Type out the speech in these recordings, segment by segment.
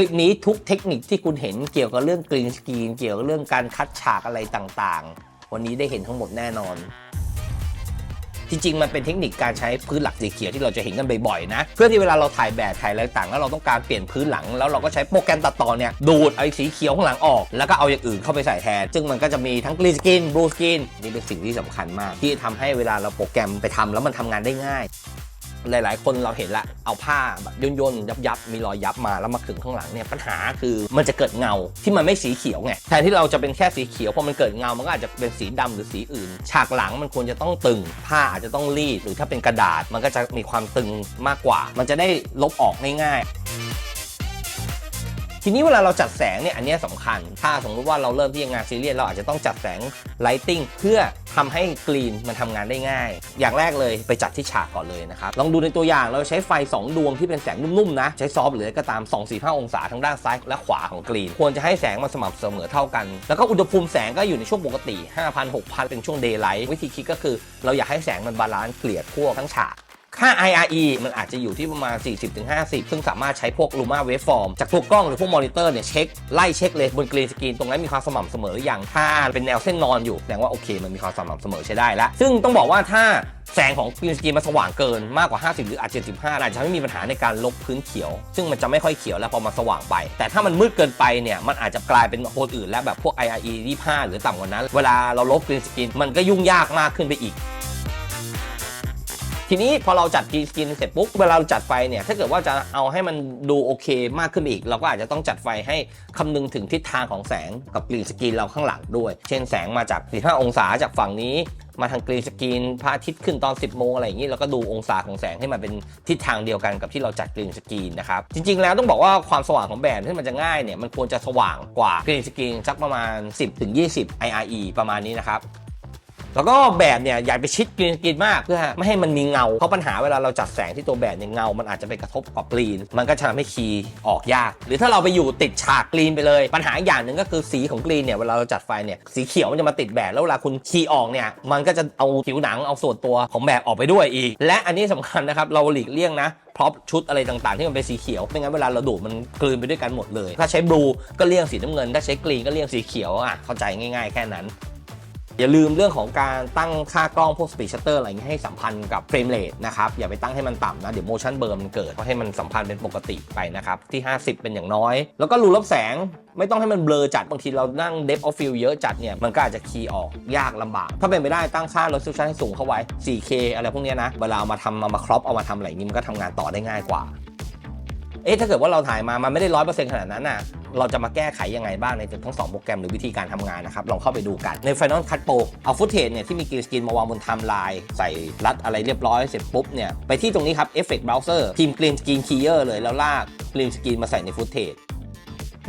คลิปนี้ทุกเทคนิคที่คุณเห็นเกี่ยวกับเรื่องกรีนสกรีนเกี่ยวกับเรื่องการคัดฉากอะไรต่างๆ วันนี้ได้เห็นทั้งหมดแน่นอน จริงๆ มันเป็นเทคนิคการใช้พื้นหลักสีเขียวที่เราจะเห็นกันบ่อยๆนะเพื่อที่เวลาเราถ่ายแบบถ่ายอะไรต่างแล้วเราต้องการเปลี่ยนพื้นหลัง แล้วเราก็ใช้โปรแกรมตัดต่อเนี่ยดูดไอ้สีเขียวข้างหลังออก แล้วก็เอาอย่างอื่นเข้าไปใส่แทน ซึ่งมันก็จะมีทั้งกรีนสกรีนบลูสกรีนนี่เป็นสิ่งที่สำคัญมาก ที่ทำให้เวลาเราโปรแกรมไปทำแล้วมันทำงานได้ง่าย หลาย ๆ คนเราเห็นละ เอาผ้าแบบย่นๆ ยับๆ มีรอยยับมาแล้วมาขึงข้างหลังเนี่ยปัญหาคือมันจะเกิดเงาที่มันไม่สีเขียวไงแทนที่เราจะเป็นแค่สีเขียวพอมันเกิดเงามันก็อาจจะเป็นสีดำหรือสีอื่น ฉากหลังมันควรจะต้องตึง ผ้าอาจจะต้องรีดหรือถ้าเป็นกระดาษมันก็จะมีความตึงมากกว่า มันจะได้ลบออกง่ายๆ ทีนี้เวลาเราจัดแสงเนี่ยอันนี้ยสำคัญ ถ้าสมมติว่าเราเริ่มที่งานซีเรียสเราอาจจะต้องจัดแสงไลติงเพื่อทำให้กรีนมันทำงานได้ง่าย อย่างแรกเลยไปจัดที่ฉากก่อนเลยนะครับ ลองดูในตัวอย่างเราใช้ไฟ 2 ดวงที่เป็นแสงนุ่มๆนะ ใช้ซอฟหรือก็ตาม 2 4 5 องศาทั้งด้านซ้ายและขวาของกรีน ควรจะให้แสงมันสม่ำเสมอเท่ากัน แล้วก็อุณหภูมิแสงก็อยู่ในช่วงปกติ 5,000 6,000 เป็นช่วงเดย์ไลท์วิธีคิดก็คือ เราอยากให้แสงมันบาลานซ์เกลี่ยทั่วทั้งฉาก ค่า IRE มันอาจจะอยู่ที่ประมาณ 40-50 ซึ่งสามารถใช้พวก Luma Waveform จากตัวกกล้องหรือพวกมอนิเตอร์เนี่ยเช็ค ไล่เช็คเลยบนกรีนสกรีนตรงนั้นมีความสม่ำเสมอหรือยังถ้าเป็นแนวเส้นนอนอยู่แสดงว่าโอเคมันมีความสม่ำเสมอใช้ได้แล้วซึ่งต้องบอกว่าถ้าแสงของกรีนสกรีนมันสว่างเกินมากกว่า 50 หรืออาจ75อาจจะไม่มีปัญหาในการลบพื้นเขียว ซึ่งมันจะไม่ค่อยเขียวแล้วพอมาสว่างไป แต่ถ้ามันมืดเกินไปเนี่ยมันอาจจะกลายเป็นโทนอื่น และแบบพวก IRE 25 หรือต่ำกว่านั้น เวลาเราลบกรีนสกรีนมันก็ยุ่งยากมากขึ้นไปอีก ทีนี้พอเราจัดกรีสกรีนเสร็จปุ๊บเวลาเราจัดไฟเนี่ยถ้าเกิดว่าจะเอาให้มันดูโอเคมากขึ้นอีก เราก็อาจจะต้องจัดไฟให้คำนึงถึงทิศทางของแสงกับกรีนสกรีนเราข้างหลังด้วย เช่นแสงมาจาก45องศาจากฝั่งนี้มาทางกรีนสกรีนพระอาทิตย์ขึ้นตอน 10 โมงอะไรอย่างนี้เราก็ดูองศาของแสงให้มันเป็นทิศทางเดียวกันกับที่เราจัดกรีนสกรีนนะครับ จริงๆ แล้วต้องบอกว่าความสว่างของแบบที่มันจะง่ายเนี่ยมันควรจะสว่างกว่ากรีนสกรีนสักประมาณ 10-20 IRE ประมาณนี้นะครับ แล้วก็แบบเนี่ยอย่าไปชิดกรีนกรีนมากเพื่อไม่ให้มันมีเงา เพราะปัญหาเวลาเราจัดแสงที่ตัวแบบเนี่ยเงา มันอาจจะไปกระทบกับกรีน มันก็จะทำให้คีย์ออกยาก หรือถ้าเราไปอยู่ติดฉากกรีนไปเลย ปัญหาอีกอย่างหนึ่งก็คือสีของกรีนเนี่ยเวลาเราจัดไฟเนี่ยสีเขียวมันจะมาติดแบบแล้วเวลาคุณคีย์ออกเนี่ยมันก็จะเอาผิวหนังเอาส่วนตัวของแบบออกไปด้วยอีก และอันนี้สำคัญนะครับเราหลีกเลี่ยงนะพร็อพชุดอะไรต่างๆ ที่มันเป็นสีเขียวไม่งั้นเวลาเราดูดมันกลืนไปด้วยกันหมดเลย ถ้าใช้บลูก็เลี่ยงสีน้ำเงิน ถ้าใช้กรีนก็เลี่ยงสีเขียวอะเข้าใจง่าย ๆ แค่นั้น อย่าลืมเรื่องของการตั้งค่ากล้องพวก speed shutter อะไรเงี้ยให้สัมพันธ์กับ frame rate นะครับอย่าไปตั้งให้มันต่ำนะเดี๋ยว motion blur มันเกิดก็ให้มันสัมพันธ์เป็นปกติไปนะครับที่ 50 เป็นอย่างน้อย แล้วก็รูรับแสงไม่ต้องให้มันเบลอจัดบางทีเรานั่ง depth of field เยอะจัดเนี่ยมันก็อาจจะคีย์ออกยากลำบาก ถ้าเป็นไปได้ตั้งค่า resolution ให้สูงเข้าไว้ 4K อะไรพวกเนี้ยนะ เวลาเอามาทำเอามา crop เอามาทำอะไรนี้มันก็ทำงานต่อได้ง่ายกว่า เอ๊ะถ้าเกิดว่าเราถ่ายมามันไม่ได้ร้อยเปอร์เซ็นต์ขนาดนั้นน่ะ เราจะมาแก้ไขยังไงบ้างในทั้งสองโปรแกรมหรือวิธีการทำงานนะครับ ลองเข้าไปดูกัน ใน Final Cut Pro เอาฟุตเทจเนี่ยที่มีกรีนสกรีนมาวางบนไทม์ไลน์ใส่รัดอะไรเรียบร้อยเสร็จปุ๊บเนี่ยไปที่ตรงนี้ครับ Effect Browser พิมพ์ Green Screen Keyer เลยแล้วลากกรีนสกรีนมาใส่ในฟุตเทจ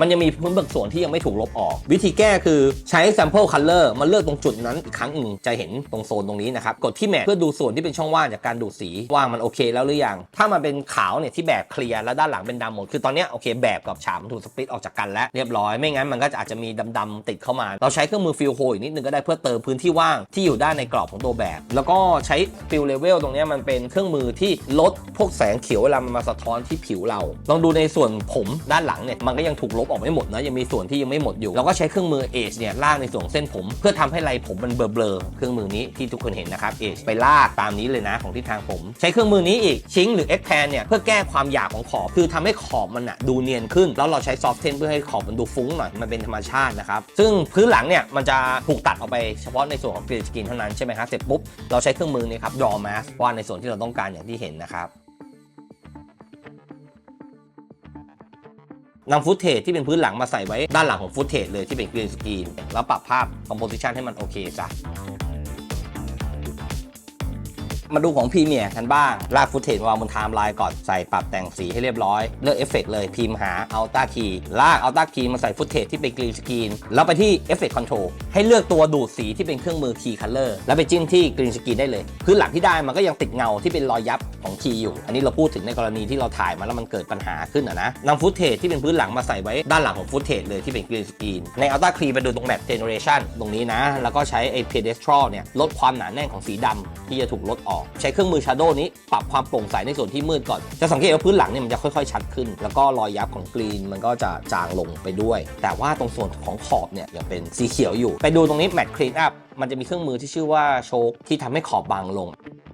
มันยังมีพื้นบางส่วนที่ยังไม่ถูกลบออก วิธีแก้คือใช้ sample color มาเลือกตรงจุดนั้นอีกครั้งหนึ่งจะเห็นตรงโซนตรงนี้นะครับ กดที่แมทเพื่อดูส่วนที่เป็นช่องว่างจากการดูดสีว่ามันโอเคแล้วหรือยัง ถ้ามันเป็นขาวเนี่ยที่แบบเคลียร์แล้วด้านหลังเป็นดำหมด คือตอนนี้โอเคแบบกับฉากมันถูกสปลิตออกจากกันแล้วเรียบร้อยไม่งั้นมันก็จะอาจจะมีดำๆติดเข้ามา เราใช้เครื่องมือฟิลโฮอีกนิดนึงก็ได้เพื่อเติมพื้นที่ว่างที่อยู่ด้านในกรอบของตัวแบบ แล้วก็ใช้ฟิลเลเวลตรงนี้มันเป็นเครื่องมือที่ลดพวกแสงเขียวเวลามันมาสะท้อนที่ผิวเรา ลองดูในส่วนผมด้านหลังเนี่ยมันก็ยังถูกลบออกไม่หมดนะยังมีส่วนที่ยังไม่หมดอยู่เราก็ใช้เครื่องมือเอชเนี่ยลากในส่วนเส้นผม เพื่อทำให้ไรผมมันเบลอๆเครื่องมือนี้ที่ทุกคนเห็นนะครับเอชไปลากตามนี้เลยนะของทิศทางผม ใช้เครื่องมือนี้อีกชิงหรือเอ็กแพนเนี่ยเพื่อแก้ความหยาบของขอบคือทำให้ขอบมันอะดูเนียนขึ้น แล้วเราใช้ซอฟเทนเพื่อให้ขอบมันดูฟุ้งหน่อยมันเป็นธรรมชาตินะครับซึ่งพื้นหลังเนี่ยมันจะถูกตัดออกไปเฉพาะในส่วนของกรีนสกรีนเท่านั้นใช่ไหมครับเสร็จปุ๊บเราใช้เครื่องมือนี้ครับ draw mask วาดในส่วนที่เราต้องการอย่างที่เห็นนะครับ นำฟุตเทจที่เป็นพื้นหลังมาใส่ไว้ด้านหลังของฟุตเทจเลยที่เป็นกรีนสกรีนแล้วปรับภาพคอมโพสิชันให้มันโอเคซะ มาดูของพรีเมียร์กันบ้าง ลากฟุตเทจวางบนไทม์ไลน์ก่อนใส่ปรับแต่งสีให้เรียบร้อย เลือกเอฟเฟกเลยพิมพ์หา Alta Key ลาก Alta Key มาใส่ฟุตเทจที่เป็นกรีนสกรีนแล้วไปที่ Effect Control ให้เลือกตัวดูดสีที่เป็นเครื่องมือ Key Color แล้วไปจิ้มที่กรีนสกรีนได้เลยพื้นหลังที่ได้มันก็ยังติดเงาที่เป็นรอยยับของคีย์อยู่ อันนี้เราพูดถึงในกรณีที่เราถ่ายมาแล้วมันเกิดปัญหาขึ้นอะนะนำฟุตเทจที่เป็นพื้นหลังมาใส่ไว้ด้านหลังของฟุตเทจเลยที่เป็นกรีนสกรีนใน Alta Key ไปดูตรง Map Generation ตรงนี้นะ แล้วก็ใช้ไอ้ Pedestral เนี่ยลดความหนาแน่นของสีดำที่จะถูกลดออกอใช้เครื่องมือ Shadow นี้ปรับความโปร่งใสในส่วนที่มืดก่อน จะสังเกตว่าพื้นหลังเนี่ยมันจะค่อยๆ ชัดขึ้น แล้วก็รอยยับของกรีนมันก็จะจางลงไปด้วย แต่ว่าตรงส่วนของขอบเนี่ยยังเป็นสีเขียวอยู่ ไปดูตรงนี้ Matte Clean Up มันจะมีเครื่องมือที่ชื่อว่าโชคที่ทำให้ขอบบางลง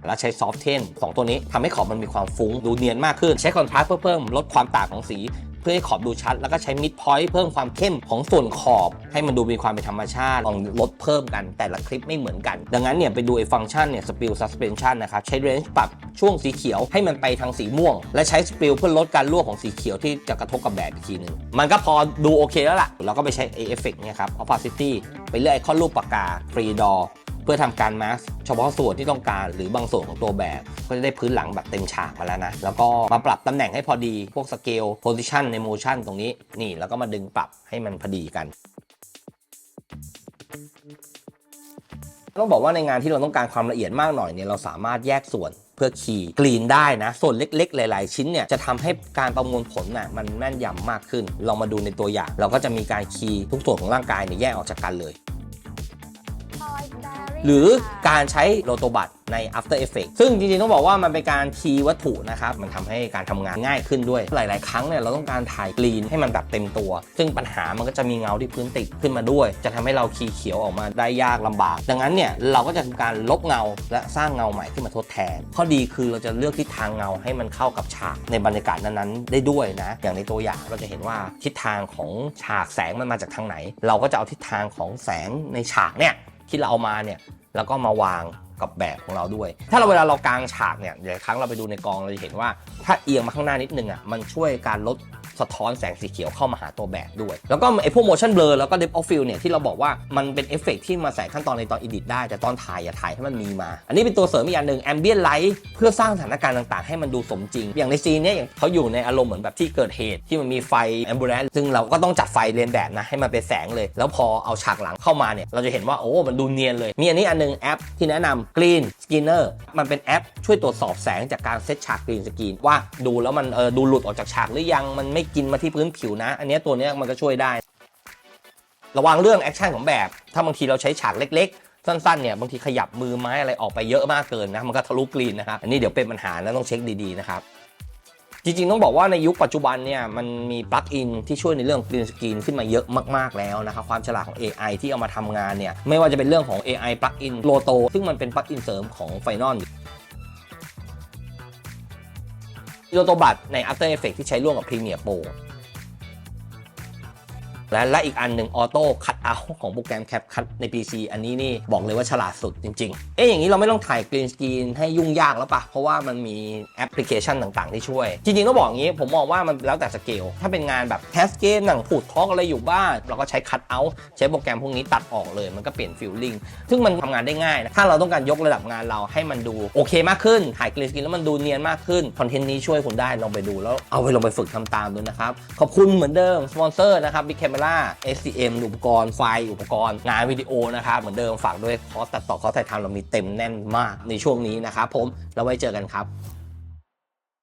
แล้วใช้ซอฟ t เทนสองตัวนี้ทำให้ขอบมันมีความฟุ้ง ดูเนียนมากขึ้น ใช้คอนทราสต์เพื่อเพิ่มลดความต่างของสี พื่อให้ขอบดูชัด แล้วก็ใช้มิดพอยต์เพิ่มความเข้มของส่วนขอบ ให้มันดูมีความเป็นธรรมชาติลองลดเพิ่มกันแต่ละคลิปไม่เหมือนกัน ดังนั้นเนี่ยไปดูไอ้ฟังก์ชันเนี่ยสปิลซัสเพนชันนะครับใช้เรนจ์ปรับช่วงสีเขียวให้มันไปทางสีม่วง และใช้สปิลเพื่อลดการรั่วของสีเขียวที่จะกระทบกับแบบอีกทีหนึ่งมันก็พอดูโอเคแล้วล่ะเราก็ไปใช้ A effect เนี่ยครับ opacity ไปเลือกไอคอนรูปปากกา free door เพื่อทำการมาสเฉพาะส่วนที่ต้องการหรือบางส่วนของตัวแบบ ก็จะได้พื้นหลังแบบเต็มฉากมาแล้วนะ แล้วก็มาปรับตำแหน่งให้พอดีพวกสเกลโพซิชันในโมชันตรงนี้นี่แล้วก็มาดึงปรับให้มันพอดีกันต้องบอกว่าในงานที่เราต้องการความละเอียดมากหน่อยเนี่ยเราสามารถแยกส่วนเพื่อคีย์กรีนได้นะ ส่วนเล็กๆ หลาย ๆ ชิ้นเนี่ยจะทำให้การประมวลผลน่ะมันแม่นยำมากขึ้น ลองมาดูในตัวอย่าง เราก็จะมีการคีย์ทุกส่วนของร่างกายเนี่ยแยกออกจากกันเลย หรือการใช้โลโตบัตใน After Effects ซึ่งจริงๆ ต้องบอกว่ามันเป็นการคีย์วัตถุนะครับ มันทำให้การทำงานง่ายขึ้นด้วย หลายๆ ครั้งเนี่ยเราต้องการถ่ายกรีนให้มันแบบเต็มตัว ซึ่งปัญหามันก็จะมีเงาที่พื้นติดขึ้นมาด้วย จะทำให้เราคีย์เขียวออกมาได้ยากลำบาก ดังนั้นเนี่ยเราก็จะทำการลบเงาและสร้างเงาใหม่ขึ้นมาทดแทน ข้อดีคือเราจะเลือกทิศทางเงาให้มันเข้ากับฉากในบรรยากาศนั้นๆ ได้ด้วยนะ อย่างในตัวอย่างเราจะเห็นว่าทิศทางของฉากแสงมันมาจากทางไหน เราก็จะเอาทิศทางของแสงในฉากเนี่ย ที่เราเอามาเนี่ยแล้วก็มาวางกับแบบของเราด้วย ถ้าเราเวลาเรากางฉากเนี่ยหลายครั้งเราไปดูในกองเราจะเห็นว่าถ้าเอียงมาข้างหน้านิดนึงอะมันช่วยการลด สะท้อนแสงสีเขียวเข้ามาหาตัวแบบด้วย แล้วก็ไอพวก motion blur แล้วก็ depth of field เนี่ยที่เราบอกว่ามันเป็นเอฟเฟกต์ที่มาใส่ขั้นตอนในตอน edit ได้ แต่ตอนถ่ายอย่าถ่ายให้มันมีมา อันนี้เป็นตัวเสริมอีกอันหนึ่ง ambient light เพื่อสร้างสถานการณ์ต่างๆ ให้มันดูสมจริง อย่างในซีนเนี้ยอย่างเขาอยู่ในอารมณ์เหมือนแบบที่เกิดเหตุที่มันมีไฟ ambulance ซึ่งเราก็ต้องจัดไฟเรียนแบบนะให้มันเป็นแสงเลย แล้วพอเอาฉากหลังเข้ามาเนี่ยเราจะเห็นว่าโอ้มันดูเนียนเลย มีอันนี้อันหนึงแอปที่แนะนำ Green Skinner มันเป็นแอปช่วยตรวจสอบแสงจากการเซตฉาก Green Screen ว่าดูแล้วมันเออดูหลุดออกจากฉากหรือยังมันไม่กินมาที่พื้นผิวนะ อันนี้ตัวนี้มันก็ช่วยได้ ระวังเรื่องแอคชั่นของแบบ ถ้าบางทีเราใช้ฉากเล็กๆ สั้นๆเนี่ยบางทีขยับมือไม้อะไรออกไปเยอะมากเกินนะมันก็ทะลุกรีนนะครับอันนี้เดี๋ยวเป็นปัญหาแล้วต้องเช็คดีๆนะครับจริงๆ ต้องบอกว่าในยุคปัจจุบันเนี่ยมันมีปลั๊กอินที่ช่วยในเรื่องกรีนสกรีนขึ้นมาเยอะมากๆแล้วนะครับความฉลาดของ AI ที่เอามาทำงานเนี่ยไม่ว่าจะเป็นเรื่องของ AI ปลั๊กอินโลโตซึ่งมันเป็นปลั๊กอินเสริมของไฟนอล โยโตบัตใน After Effects ที่ใช้ร่วมกับ Premiere Pro และและอีกอันหนึ่งออโต้คัดเอาของโปรแกรมแคปคัดใน PC อันนี้นี่บอกเลยว่าฉลาดสุดจริง ๆ เอ๊ะอย่างนี้เราไม่ต้องถ่ายกรีนสกรีนให้ยุ่งยากแล้วปะเพราะว่ามันมีแอปพลิเคชันต่างๆ ที่ช่วย จริงๆต้องบอกอย่างนี้ ผมมองว่ามันแล้วแต่สเกลถ้าเป็นงานแบบแคสเกมหนังผูดทอกอะไรอยู่บ้านเราก็ใช้คัดเอาใช้โปรแกรมพวกนี้ตัดออกเลยมันก็เปลี่ยนฟิลลิ่งซึ่งมันทำงานได้ง่ายนะถ้าเราต้องการยกระดับงานเราให้มันดูโอเคมากขึ้นถ่ายกรีนสกรีนแล้วมันดูเนียนมากขึ้นคอนเทนต์นี้ช่วยคุณได้ลองไปดูแล้วเอาไปลองไปฝึกทำตามดูนะครับขอบคุณเหมือนเดิมสปอนเซอร์นะครับเมร่า SCM อุปกรณ์ไฟ อุปกรณ์งานวิดีโอนะครับ เหมือนเดิมฝากด้วยคอร์สตัดต่อคอร์สถ่ายทำเรามีเต็มแน่นมากในช่วงนี้นะครับผม แล้วไว้เจอกันครับ